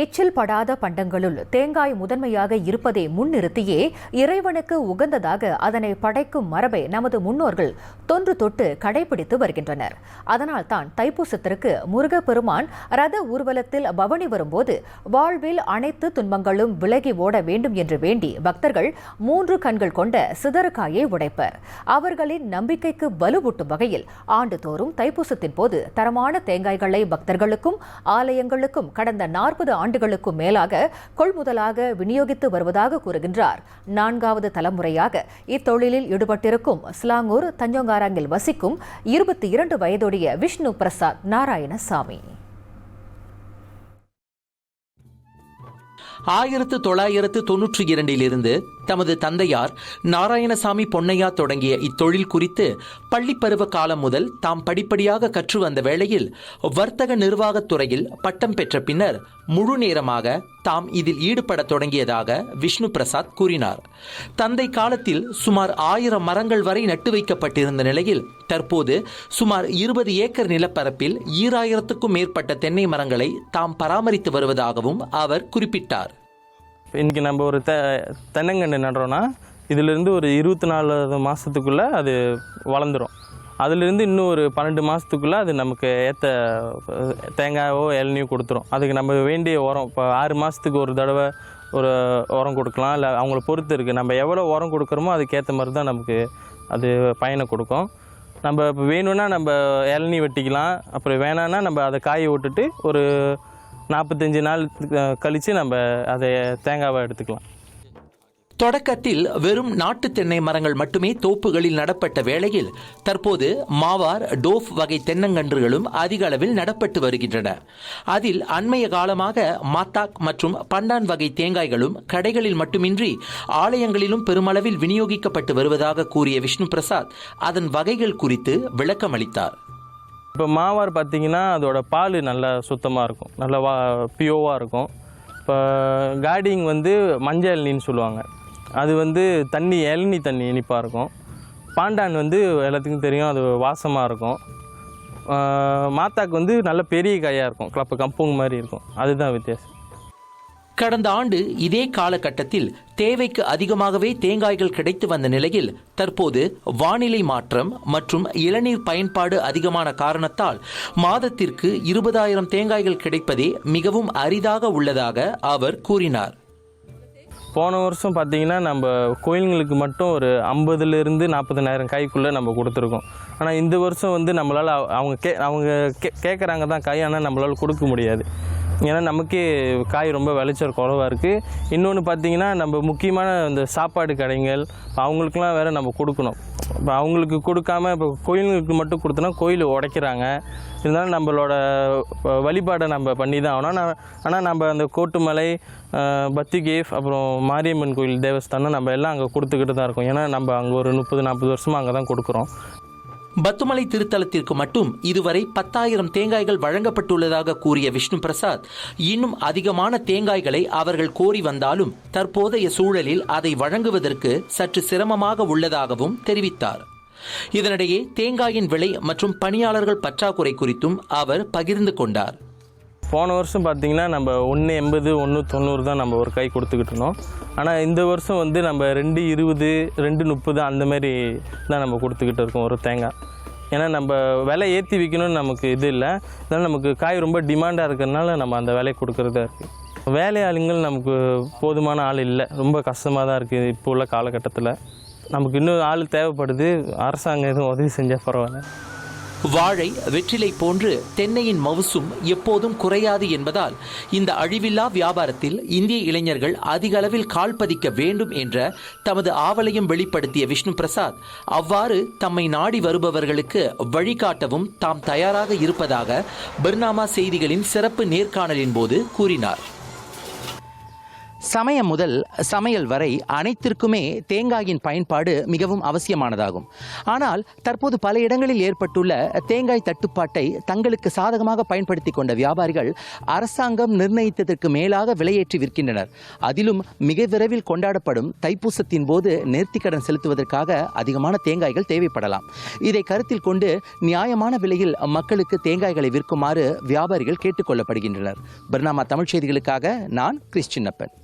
எச்சில் படாத பண்டங்களுள் தேங்காய் முதன்மையாக இருப்பதை முன்னிறுத்தியே இறைவனுக்கு உகந்ததாக அதனை படைக்கும் மரபை நமது முன்னோர்கள் தொன்று தொட்டு கடைபிடித்து வருகின்றனர். அதனால்தான் தைப்பூசத்திற்கு முருகப்பெருமான் ரத ஊர்வலத்தில் பவனி வரும்போது வாழ்வில் அனைத்து துன்பங்களும் விலகி ஓட வேண்டும் என்று வேண்டி பக்தர்கள் மூன்று கண்கள் கொண்ட சிதறுக்காயை உடைப்பர். அவர்களின் நம்பிக்கைக்கு வலுவூட்டும் வகையில் ஆண்டுதோறும் தைப்பூசத்தின் போது தரமான தேங்காய்களை பக்தர்களுக்கும் ஆலயங்களுக்கும் கடந்த நாற்பது ஆண்டுகளுக்கும் மேலாக கொள்முதலாக விநியோகித்து வருவதாக கூறுகின்றார். நான்காவது தலைமுறையாக இத்தொழிலில் ஈடுபட்டிருக்கும் ஸ்லாங்கூர் தஞ்சோங்காராங்கில் வசிக்கும் இருபத்தி இரண்டு வயதுடைய விஷ்ணு பிரசாத் நாராயணசாமி. ஆயிரத்து தொள்ளாயிரத்து தொன்னூற்றி இரண்டிலிருந்து தமது தந்தையார் நாராயணசாமி பொன்னையா தொடங்கிய இத்தொழில் குறித்து பள்ளிப்பருவ காலம் முதல் தாம் படிப்படியாக கற்று வந்த வேளையில் வர்த்தக நிர்வாகத் துறையில் பட்டம் பெற்ற பின்னர் முழு நேரமாக தாம் இதில் ஈடுபடத் தொடங்கியதாக விஷ்ணு பிரசாத் கூறினார். தந்தை காலத்தில் சுமார் ஆயிரம் மரங்கள் வரை நட்டு வைக்கப்பட்டிருந்த நிலையில் தற்போது சுமார் இருபது ஏக்கர் நிலப்பரப்பில் ஈராயிரத்துக்கும் மேற்பட்ட தென்னை மரங்களை தாம் பராமரித்து வருவதாகவும் அவர் குறிப்பிட்டார். இன்றைக்கி நம்ம ஒரு தெ தென்னங்கன்று நடுறோன்னா இதிலிருந்து ஒரு இருபத்தி நாலு மாதத்துக்குள்ளே அது வளர்ந்துரும். அதிலிருந்து இன்னும் ஒரு பன்னெண்டு மாதத்துக்குள்ளே அது நமக்கு ஏற்ற தேங்காயோ இளநியோ கொடுத்துரும். அதுக்கு நம்ம வேண்டிய உரம் இப்போ ஆறு மாதத்துக்கு ஒரு தடவை ஒரு உரம் கொடுக்கலாம். இல்லை அவங்கள பொறுத்து இருக்குது நம்ம எவ்வளோ உரம் கொடுக்குறோமோ அதுக்கேற்ற மாதிரி தான் நமக்கு அது பயனை கொடுக்கும். நம்ம இப்போ வேணும்னா நம்ம இளநீ வெட்டிக்கலாம். அப்புறம் வேணான்னா நம்ம அதை காய விட்டுட்டு ஒரு நாற்பத்தஞ்சு நாள் கழித்து நம்ம அதை தேங்காவை எடுத்துக்கலாம். தொடக்கத்தில் வெறும் நாட்டு தென்னை மரங்கள் மட்டுமே தோப்புகளில் நடப்பட்ட வேளையில் தற்போது மாவார் டோஃப் வகை தென்னங்கன்றுகளும் அதிக அளவில் நடப்பட்டு வருகின்றன. அதில் அண்மைய காலமாக மாத்தாக் மற்றும் பண்டான் வகை தேங்காய்களும் கடைகளில் மட்டுமின்றி ஆலயங்களிலும் பெருமளவில் விநியோகிக்கப்பட்டு வருவதாக கூறிய விஷ்ணு பிரசாத் அதன் வகைகள் குறித்து விளக்கம் அளித்தார் இப்போ மாவார் பார்த்தீங்கன்னா அதோட பால் நல்லா சுத்தமாக இருக்கும். நல்லா வா பியோவாக இருக்கும். இப்போ கார்டிங் வந்து மஞ்சள் இளநின்னு சொல்லுவாங்க. அது வந்து தண்ணி இளநி தண்ணி இனிப்பாக இருக்கும். பாண்டான் வந்து எல்லாத்துக்கும் தெரியும் அது வாசமாக இருக்கும். மாத்தாக்கு வந்து நல்ல பெரிய காயாக இருக்கும். க்ளப்பு கம்பூங் மாதிரி இருக்கும். அதுதான் வித்தியாசம். கடந்த ஆண்டு இதே காலகட்டத்தில் தேவைக்கு அதிகமாகவே தேங்காய்கள் கிடைத்து வந்த நிலையில் தற்போது வானிலை மாற்றம் மற்றும் இளநீர் பயன்பாடு அதிகமான காரணத்தால் மாதத்திற்கு இருபதாயிரம் தேங்காய்கள் கிடைப்பதே மிகவும் அரிதாக உள்ளதாக அவர் கூறினார். போன வருஷம் பார்த்தீங்கன்னா நம்ம கோயில்களுக்கு மட்டும் ஒரு ஐம்பதுலேருந்து நாற்பதனாயிரம் காய்க்குள்ளே நம்ம கொடுத்துருக்கோம். ஆனால் இந்த வருஷம் வந்து நம்மளால் அவங்க கே அவங்க கே கேட்குறாங்க தான் காய் ஆனால் நம்மளால் கொடுக்க முடியாது. ஏன்னா நமக்கே காய் ரொம்ப விளைச்சல் குறவாக இருக்குது இன்னொன்று பார்த்தீங்கன்னா நம்ம முக்கியமான இந்த சாப்பாடு கடைகள் அவங்களுக்குலாம் வேறு நம்ம கொடுக்கணும். இப்போ அவங்களுக்கு கொடுக்காம இப்போ கோயிலுக்கு மட்டும் கொடுத்தோன்னா கோயில் உடைக்கிறாங்க. இருந்தாலும் நம்மளோட வழிபாடை நம்ம பண்ணி தான் ஆகணும். ஆனால் ஆனால் நம்ம அந்த கோட்டுமலை பத்தி கேஃப் அப்புறம் மாரியம்மன் கோயில் தேவஸ்தானம் நம்ம எல்லாம் அங்கே கொடுத்துக்கிட்டு தான் இருக்கோம். ஏன்னா நம்ம அங்கே ஒரு முப்பது நாற்பது வருஷமாக அங்கே தான் கொடுக்குறோம். பத்துமலை திருத்தலத்திற்கு மட்டும் இதுவரை பத்தாயிரம் தேங்காய்கள் வழங்கப்பட்டுள்ளதாக கூறிய விஷ்ணு பிரசாத் இன்னும் அதிகமான தேங்காய்களை அவர்கள் கோரி வந்தாலும் தற்போதைய சூழலில் அதை வழங்குவதற்கு சற்று சிரமமாக உள்ளதாகவும் தெரிவித்தார். இதனிடையே தேங்காயின் விலை மற்றும் பணியாளர்கள் பற்றாக்குறை குறித்தும் அவர் பகிர்ந்து கொண்டார். போன வருஷம் பார்த்தீங்கன்னா நம்ம ஒன்று எண்பது ஒன்று தொண்ணூறு தான் நம்ம ஒரு கை கொடுத்துக்கிட்டு இருந்தோம். ஆனால் இந்த வருஷம் வந்து நம்ம ரெண்டு இருபது ரெண்டு முப்பது அந்த மாதிரி தான் நம்ம கொடுத்துக்கிட்டு இருக்கோம் ஒரு தேங்காய் ஏன்னா நம்ம விலை ஏற்றி விற்கணும்னு நமக்கு இது இல்லை. அதனால் நமக்கு காய் ரொம்ப டிமாண்டாக இருக்கிறதுனால நம்ம அந்த விலையை கொடுக்குறதா இருக்குது வேலையாளிகள் நமக்கு போதுமான ஆள் இல்லை. ரொம்ப கஷ்டமாக தான் இருக்குது இப்போ உள்ள காலகட்டத்தில். நமக்கு இன்னும் ஆள் தேவைப்படுது. அரசாங்கம் எதுவும் உதவி செஞ்சால் பரவாயில்ல. வாழை வெற்றிலை போன்று தென்னையின் மவுசும் எப்போதும் குறையாது என்பதால் இந்த அழிவில்லா வியாபாரத்தில் இந்திய இளைஞர்கள் அதிக அளவில் கால் பதிக்க வேண்டும் என்ற தமது ஆவலையும் வெளிப்படுத்திய விஷ்ணு பிரசாத் அவ்வாறு தம்மை நாடி வருபவர்களுக்கு வழிகாட்டவும் தாம் தயாராக இருப்பதாக பர்னாமா செய்திகளின் சிறப்பு நேர்காணலின் போது கூறினார். சமயம் முதல் சமையல் வரை அனைத்திற்குமே தேங்காயின் பயன்பாடு மிகவும் அவசியமானதாகும். ஆனால் தற்போது பல இடங்களில் ஏற்பட்டுள்ள தேங்காய் தட்டுப்பாட்டை தங்களுக்கு சாதகமாக பயன்படுத்தி கொண்ட வியாபாரிகள் அரசாங்கம் நிர்ணயித்ததற்கு மேலாக விலையேற்றி விற்கின்றனர். அதிலும் மிக விரைவில் கொண்டாடப்படும் தைப்பூசத்தின் போது நேர்த்திக்கடன் செலுத்துவதற்காக அதிகமான தேங்காய்கள் தேவைப்படலாம். இதை கருத்தில் கொண்டு நியாயமான விலையில் மக்களுக்கு தேங்காய்களை விற்குமாறு வியாபாரிகள் கேட்டுக்கொள்ளப்படுகின்றனர் பர்னாமா தமிழ் செய்திகளுக்காக நான் கிறிஸ்டின்னப்பன்